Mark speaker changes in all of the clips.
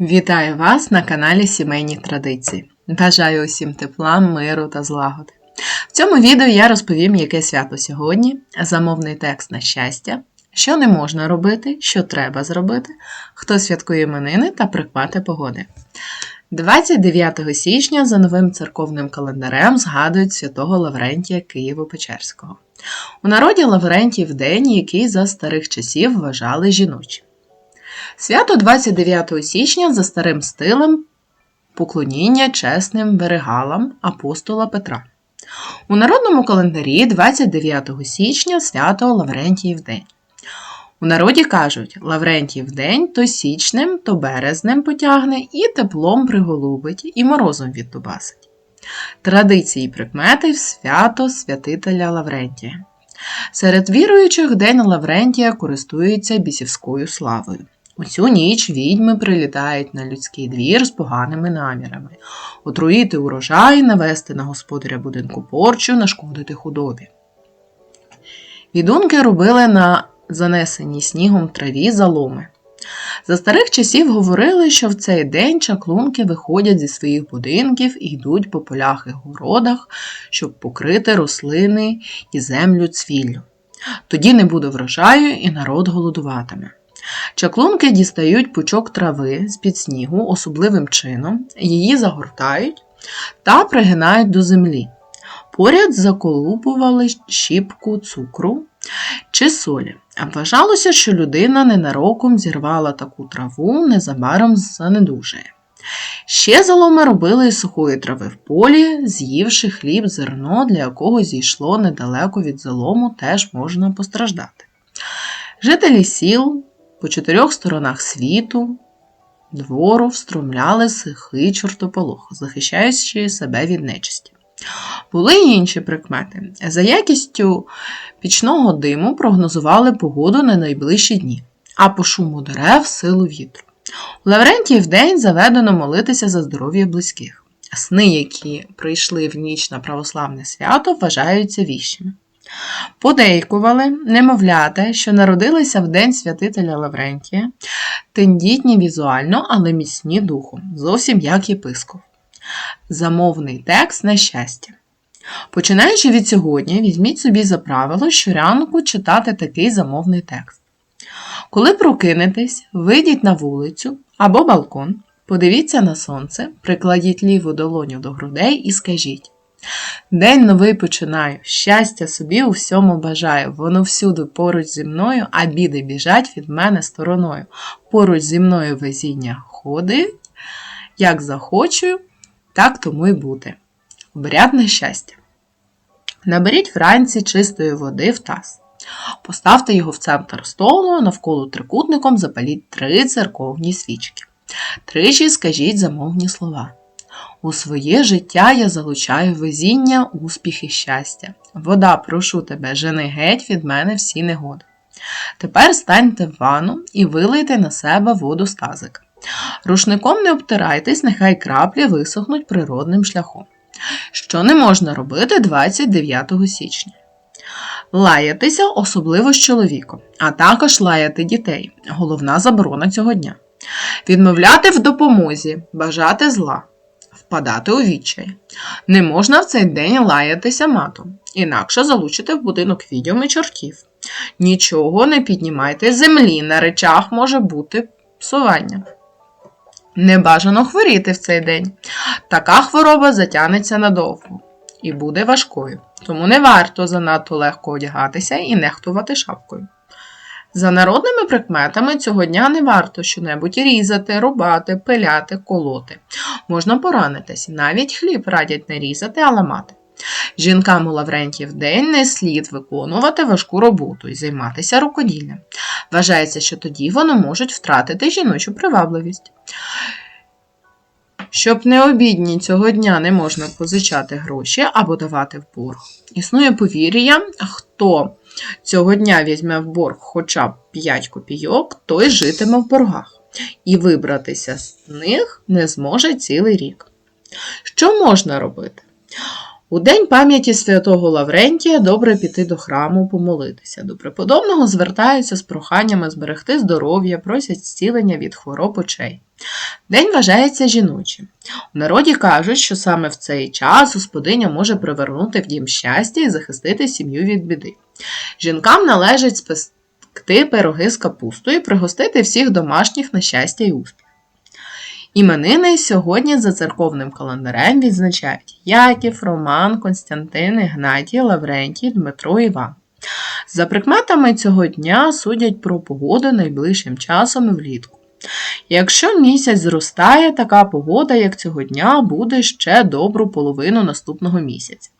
Speaker 1: Вітаю вас на каналі Сімейні Традиції. Бажаю усім тепла, миру та злагоди. В цьому відео я розповім, яке свято сьогодні, замовний текст на щастя, що не можна робити, що треба зробити, хто святкує іменини та прикмети погоди. 29 січня за новим церковним календарем згадують святого Лаврентія Києво-Печерського. У народі Лаврентів день, який за старих часів вважали жіночим. Свято 29 січня за старим стилем поклоніння чесним берегалам апостола Петра. У народному календарі 29 січня свято Лаврентіїв день. У народі кажуть, Лаврентіїв день то січним, то березнем потягне і теплом приголубить, і морозом віддубасить. Традиції прикмети в свято святителя Лаврентія. Серед віруючих День Лаврентія користується бісівською славою. У цю ніч відьми прилітають на людський двір з поганими намірами отруїти урожай, навести на господаря будинку порчу, нашкодити худобі. Відунки робили на занесеній снігом траві заломи. За старих часів говорили, що в цей день чаклунки виходять зі своїх будинків і йдуть по полях і городах, щоб покрити рослини і землю цвіллю. Тоді не буде врожаю і народ голодуватиме. Чаклунки дістають пучок трави з-під снігу особливим чином, її загортають та пригинають до землі. Поряд заколупували щіпку цукру чи солі. Вважалося, що людина ненароком зірвала таку траву, незабаром занедужає. Ще заломи робили із сухої трави в полі, з'ївши хліб, зерно, для якого зійшло недалеко від залому, теж можна постраждати. Жителі сіл по чотирьох сторонах світу, двору встромляли сухий чортополох, захищаючи себе від нечисті. Були й інші прикмети. За якістю пічного диму прогнозували погоду на найближчі дні, а по шуму дерев силу вітру. У Лаврентіїв день заведено молитися за здоров'я близьких. Сни, які прийшли в ніч на православне свято, вважаються віщими. Подейкували немовлята, що народилися в день святителя Лаврентія, тендітні візуально, але міцні духом, зовсім як єпископ. Замовний текст на щастя. Починаючи від сьогодні, візьміть собі за правило щоранку читати такий замовний текст. Коли прокинетесь, вийдіть на вулицю або балкон, подивіться на сонце, прикладіть ліву долоню до грудей і скажіть: День новий починаю, щастя собі у всьому бажаю, воно всюди поруч зі мною, а біди біжать від мене стороною. Поруч зі мною везіння ходить, як захочу, так тому й буде. Обряд на щастя. Наберіть вранці чистої води в таз. Поставте його в центр столу, навколо трикутником запаліть три церковні свічки. Тричі скажіть замовні слова. У своє життя я залучаю везіння, успіх і щастя. Вода, прошу тебе, жени геть від мене всі негоди. Тепер станьте в ванну і вилийте на себе воду з тазика. Рушником не обтирайтесь, нехай краплі висохнуть природним шляхом. Що не можна робити 29 січня. Лаятися особливо з чоловіком, а також лаяти дітей головна заборона цього дня. Відмовляти в допомозі, бажати зла, впадати у відчай. Не можна в цей день лаятися матом, інакше залучите в будинок відьом і чортів. Нічого не піднімайте землі, на речах може бути псування. Не бажано хворіти в цей день. Така хвороба затягнеться надовго і буде важкою, тому не варто занадто легко одягатися і нехтувати шапкою. За народними прикметами цього дня не варто щонебудь різати, рубати, пиляти, колоти. Можна поранитись, навіть хліб радять не різати, а ламати. Жінкам у Лаврентів день не слід виконувати важку роботу і займатися рукоділлям. Вважається, що тоді вони можуть втратити жіночу привабливість. Щоб не обідні цього дня не можна позичати гроші або давати в борг. Існує повір'я, хто цього дня візьме в борг хоча б 5 копійок, той житиме в боргах, і вибратися з них не зможе цілий рік. Що можна робити? У день пам'яті святого Лаврентія добре піти до храму помолитися. До преподобного звертаються з проханнями зберегти здоров'я, просять зцілення від хвороб очей. День вважається жіночим. У народі кажуть, що саме в цей час господиня може привернути в дім щастя і захистити сім'ю від біди. Жінкам належить спекти пироги з капустою пригостити всіх домашніх на щастя і успіх. Іменини сьогодні за церковним календарем відзначають Яків, Роман, Константин, Ігнатій, Лаврентій, Дмитро Іван. За прикметами цього дня судять про погоду найближчим часом і влітку. Якщо місяць зростає, така погода, як цього дня, буде ще добру половину наступного місяця.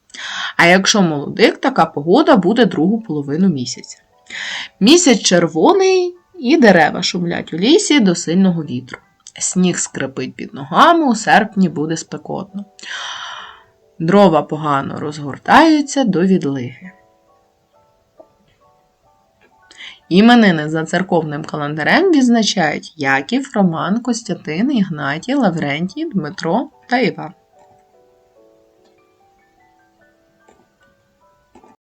Speaker 1: А якщо молодик, така погода буде другу половину місяця. Місяць червоний і дерева шумлять у лісі до сильного вітру. Сніг скрипить під ногами, у серпні буде спекотно. Дрова погано розгортаються до відлиги. Іменини за церковним календарем відзначають Яків, Роман, Костянтин, Ігнатій, Лаврентій, Дмитро та Іван.